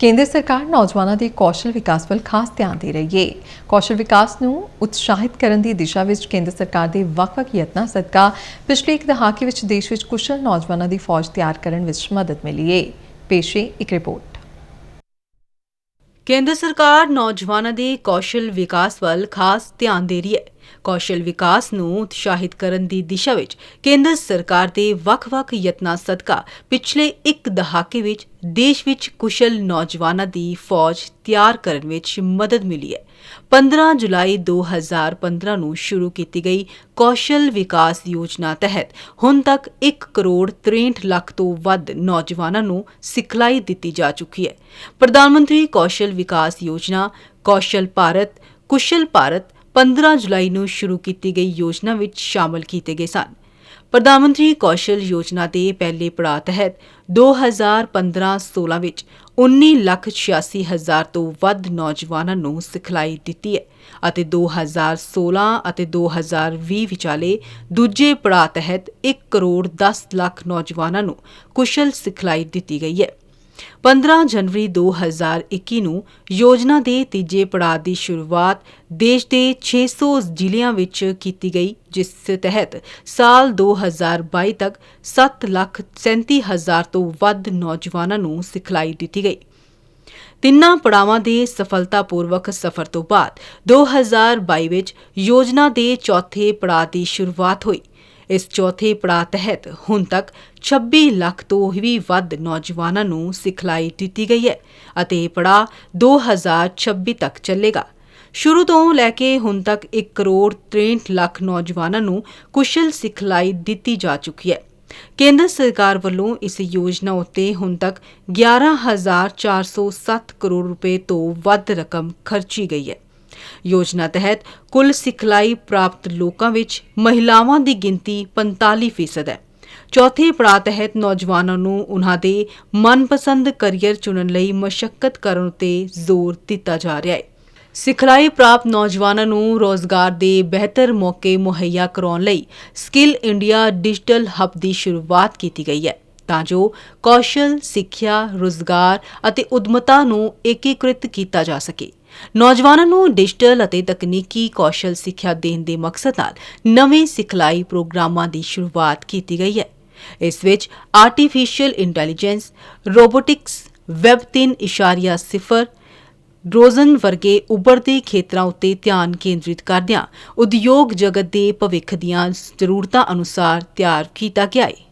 ਕੇਂਦਰ ਸਰਕਾਰ ਨੌਜਵਾਨਾਂ ਦੇ ਕੌਸ਼ਲ ਵਿਕਾਸ ਵੱਲ ਖਾਸ ਧਿਆਨ ਦੇ ਰਹੀ ਹੈ ਕੌਸ਼ਲ ਵਿਕਾਸ ਨੂੰ ਉਤਸ਼ਾਹਿਤ ਕਰਨ ਦੀ ਦਿਸ਼ਾ ਵਿੱਚ ਕੇਂਦਰ ਸਰਕਾਰ ਦੇ ਵੱਖ-ਵੱਖ ਯਤਨਾਂ ਸਦਕਾ ਪਿਛਲੇ ਇੱਕ ਦਹਾਕੇ ਵਿੱਚ ਦੇਸ਼ ਵਿੱਚ ਕੁਸ਼ਲ ਨੌਜਵਾਨਾਂ ਦੀ ਫੌਜ ਤਿਆਰ ਕਰਨ ਵਿੱਚ ਮਦਦ ਮਿਲੀ ਹੈ ਪੇਸ਼ੇ ਇੱਕ ਰਿਪੋਰਟ। ਕੇਂਦਰ ਸਰਕਾਰ ਨੌਜਵਾਨਾਂ ਦੇ ਕੌਸ਼ਲ ਵਿਕਾਸ ਵੱਲ ਖਾਸ ਧਿਆਨ ਦੇ ਰਹੀ ਹੈ। ਕੌਸ਼ਲ ਵਿਕਾਸ ਨੂੰ ਉਤਸ਼ਾਹਿਤ ਕਰਨ ਦੀ ਦਿਸ਼ਾ ਵਿੱਚ ਕੇਂਦਰ ਸਰਕਾਰ ਦੇ ਵੱਖ-ਵੱਖ ਯਤਨਾਂ ਸਦਕਾ ਪਿਛਲੇ ਇੱਕ ਦਹਾਕੇ ਵਿੱਚ ਦੇਸ਼ ਵਿੱਚ ਕੁਸ਼ਲ ਨੌਜਵਾਨਾਂ ਦੀ ਫੌਜ ਤਿਆਰ ਕਰਨ ਵਿੱਚ ਮਦਦ ਮਿਲੀ ਹੈ। 15 ਜੁਲਾਈ 2015 ਨੂੰ ਸ਼ੁਰੂ ਕੀਤੀ ਗਈ ਕੌਸ਼ਲ ਵਿਕਾਸ ਯੋਜਨਾ ਤਹਿਤ ਹੁਣ ਤੱਕ 1 ਕਰੋੜ 63 ਲੱਖ ਤੋਂ ਵੱਧ ਨੌਜਵਾਨਾਂ ਨੂੰ ਸਿਖਲਾਈ ਦਿੱਤੀ ਜਾ ਚੁੱਕੀ ਹੈ। ਪ੍ਰਧਾਨ ਮੰਤਰੀ ਕੌਸ਼ਲ ਵਿਕਾਸ ਯੋਜਨਾ, ਕੌਸ਼ਲ ਭਾਰਤ, ਕੁਸ਼ਲ ਭਾਰਤ 15 ਜੁਲਾਈ ਨੂੰ ਸ਼ੁਰੂ ਕੀਤੀ ਗਈ ਯੋਜਨਾ ਵਿੱਚ ਸ਼ਾਮਲ ਕੀਤੇ ਗਏ ਸਨ। ਪ੍ਰਧਾਨ ਮੰਤਰੀ ਕੌਸ਼ਲ ਯੋਜਨਾ ਦੇ ਪਹਿਲੇ ਪੜਾਅ ਤਹਿਤ 2015-16 ਵਿੱਚ 19 ਲੱਖ 86 ਹਜ਼ਾਰ ਤੋਂ ਵੱਧ ਨੌਜਵਾਨਾਂ ਨੂੰ ਸਿਖਲਾਈ ਦਿੱਤੀ ਹੈ ਅਤੇ 2016 ਅਤੇ 2020 ਵਿਚਾਲੇ ਦੂਜੇ ਪੜਾਅ ਤਹਿਤ 1 ਕਰੋੜ 10 ਲੱਖ ਨੌਜਵਾਨਾਂ ਨੂੰ ਕੁਸ਼ਲ ਸਿਖਲਾਈ ਦਿੱਤੀ ਗਈ ਹੈ। 15 ਜਨਵਰੀ 2021 ਨੂੰ ਯੋਜਨਾ ਦੇ ਤੀਜੇ ਪੜਾਅ ਦੀ ਸ਼ੁਰੂਆਤ ਦੇਸ਼ ਦੇ 600 ਜ਼ਿਲ੍ਹਿਆਂ ਵਿੱਚ ਕੀਤੀ ਗਈ, ਜਿਸ ਤਹਿਤ ਸਾਲ 2022 ਤੱਕ 7 ਲੱਖ 37 ਹਜ਼ਾਰ ਤੋਂ ਵੱਧ ਨੌਜਵਾਨਾਂ ਨੂੰ ਸਿਖਲਾਈ ਦਿੱਤੀ ਗਈ। ਤਿੰਨਾਂ ਪੜਾਵਾਂ ਦੇ ਸਫਲਤਾਪੂਰਵਕ ਸਫ਼ਰ ਤੋਂ ਬਾਅਦ 2022 ਵਿੱਚ ਯੋਜਨਾ ਦੇ ਚੌਥੇ ਪੜਾਅ ਦੀ ਸ਼ੁਰੂਆਤ ਹੋਈ। ਇਸ ਚੌਥੇ ਪੜਾਅ ਤਹਿਤ ਹੁਣ ਤੱਕ 26 ਲੱਖ ਤੋਂ ਵੀ ਵੱਧ ਨੌਜਵਾਨਾਂ ਨੂੰ ਸਿਖਲਾਈ ਦਿੱਤੀ ਗਈ ਹੈ ਅਤੇ ਇਹ ਪੜਾਅ 2026 ਤੱਕ ਚੱਲੇਗਾ। ਸ਼ੁਰੂ ਤੋਂ ਲੈ ਕੇ ਹੁਣ ਤੱਕ 1 ਕਰੋੜ 63 ਲੱਖ ਨੌਜਵਾਨਾਂ ਨੂੰ ਕੁਸ਼ਲ ਸਿਖਲਾਈ ਦਿੱਤੀ ਜਾ ਚੁੱਕੀ ਹੈ। ਕੇਂਦਰ ਸਰਕਾਰ ਵੱਲੋਂ ਇਸ ਯੋਜਨਾ ਉੱਤੇ ਹੁਣ ਤੱਕ 11407 ਕਰੋੜ ਰੁਪਏ ਤੋਂ ਵੱਧ ਰਕਮ ਖਰਚੀ ਗਈ ਹੈ। ਯੋਜਨਾ ਤਹਿਤ ਕੁੱਲ ਸਿਖਲਾਈ ਪ੍ਰਾਪਤ ਲੋਕਾਂ ਵਿੱਚ ਮਹਿਲਾਵਾਂ ਦੀ ਗਿਣਤੀ 45% ਹੈ। ਚੌਥੇ ਪੜਾਅ ਤਹਿਤ ਨੌਜਵਾਨਾਂ ਨੂੰ ਉਨ੍ਹਾਂ ਦੇ ਮਨਪਸੰਦ ਕੈਰੀਅਰ ਚੁਣਨ ਲਈ ਮਸ਼ੱਕਤ ਕਰਨ ਉਤੇ ਜ਼ੋਰ ਦਿੱਤਾ ਜਾ ਰਿਹਾ ਹੈ। ਸਿਖਲਾਈ ਪ੍ਰਾਪਤ ਨੌਜਵਾਨਾਂ ਨੂੰ ਰੋਜ਼ਗਾਰ ਦੇ ਬਿਹਤਰ ਮੌਕੇ ਮੁਹੱਈਆ ਕਰਾਉਣ ਲਈ ਸਕਿੱਲ ਇੰਡੀਆ ਡਿਜੀਟਲ ਹੱਬ ਦੀ ਸ਼ੁਰੂਆਤ ਕੀਤੀ ਗਈ ਹੈ ਤਾਂ ਜੋ ਕੌਸ਼ਲ, ਸਿੱਖਿਆ, ਰੋਜ਼ਗਾਰ ਅਤੇ ਉਦਮਤਾ ਨੂੰ ਏਕੀਕ੍ਰਿਤ ਕੀਤਾ ਜਾ ਸਕੇ। ਨੌਜਵਾਨਾਂ ਨੂੰ ਡਿਜੀਟਲ ਅਤੇ ਤਕਨੀਕੀ ਕੌਸ਼ਲ ਸਿੱਖਿਆ ਦੇਣ ਦੇ ਮਕਸਦ ਨਾਲ ਨਵੇਂ ਸਿਖਲਾਈ ਪ੍ਰੋਗਰਾਮਾਂ ਦੀ ਸ਼ੁਰੂਆਤ ਕੀਤੀ ਗਈ ਹੈ। ਇਸ ਵਿੱਚ ਆਰਟੀਫੀਸ਼ੀਅਲ ਇੰਟੈਲੀਜੈਂਸ ਰੋਬੋਟਿਕਸ ਵੈਬ 3.0 ਡਰੋਜ਼ਨ ਵਰਗੇ ਉੱਭਰਦੇ ਖੇਤਰਾਂ ਉੱਤੇ ਧਿਆਨ ਕੇਂਦਰਿਤ ਕਰਦਿਆਂ ਉਦਯੋਗ ਜਗਤ ਦੇ ਭਵਿੱਖ ਦੀਆਂ ਜ਼ਰੂਰਤਾਂ ਅਨੁਸਾਰ ਤਿਆਰ ਕੀਤਾ ਗਿਆ ਹੈ।